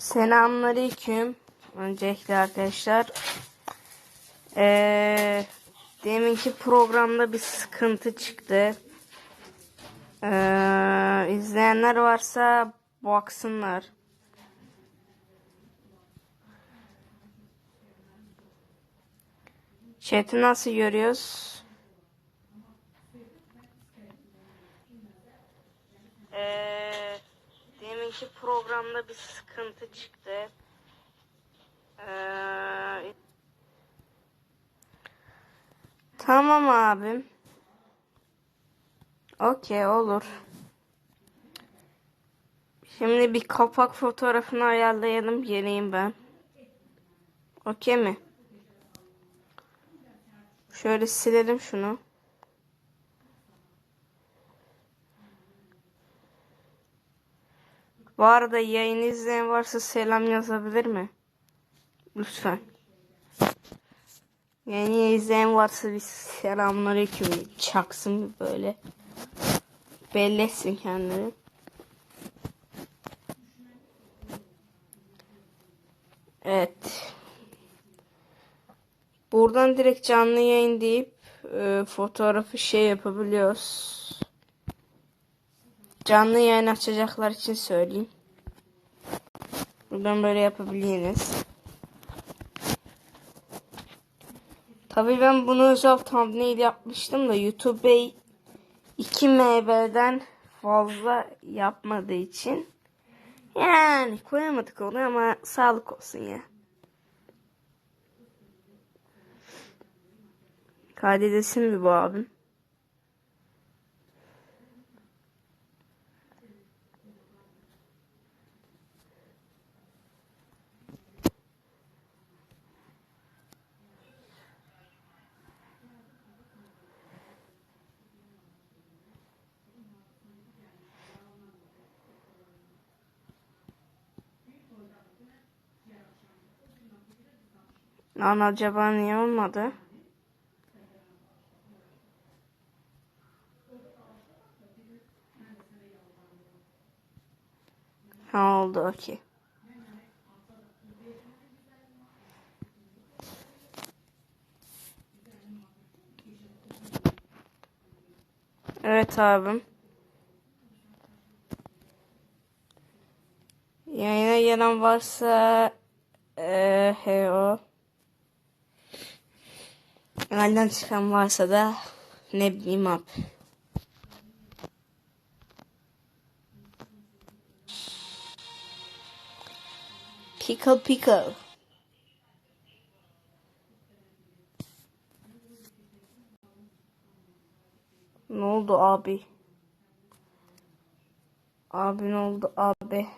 Selamünaleyküm. Öncelikle arkadaşlar. Ee, deminki programda bir sıkıntı çıktı. Ee, izleyenler varsa baksınlar. Chat'i nasıl görüyoruz? Ee, deminki programda bir sıkıntı çıktı. Ee, tamam abim. Okey olur. Şimdi bir kapak fotoğrafını ayarlayalım geleyim ben. Okey mi? Şöyle silelim şunu. Bu arada yayını izleyen varsa selam yazabilir mi? Lütfen. Yayını izleyen varsa bir selamünaleyküm çaksın böyle. Belli etsin kendini. Evet. Buradan direkt canlı yayın deyip e, fotoğrafı şey yapabiliyoruz. Canlı yayın açacaklar için söyleyeyim. Buradan böyle yapabilirsiniz. Tabii ben bunu özel thumbnail yapmıştım da YouTube Bey 2 MB'den fazla yapmadığı için yani koyamadık onu ama sağlık olsun ya. Kaydedesin mi bu abim? Lan acaba niye olmadı? Ha oldu okey. Evet abim. Yayına gelen varsa eee he o. Halden çıkan varsa da ne bileyim abi. Pickle pickle. Ne oldu abi? Abi ne oldu abi?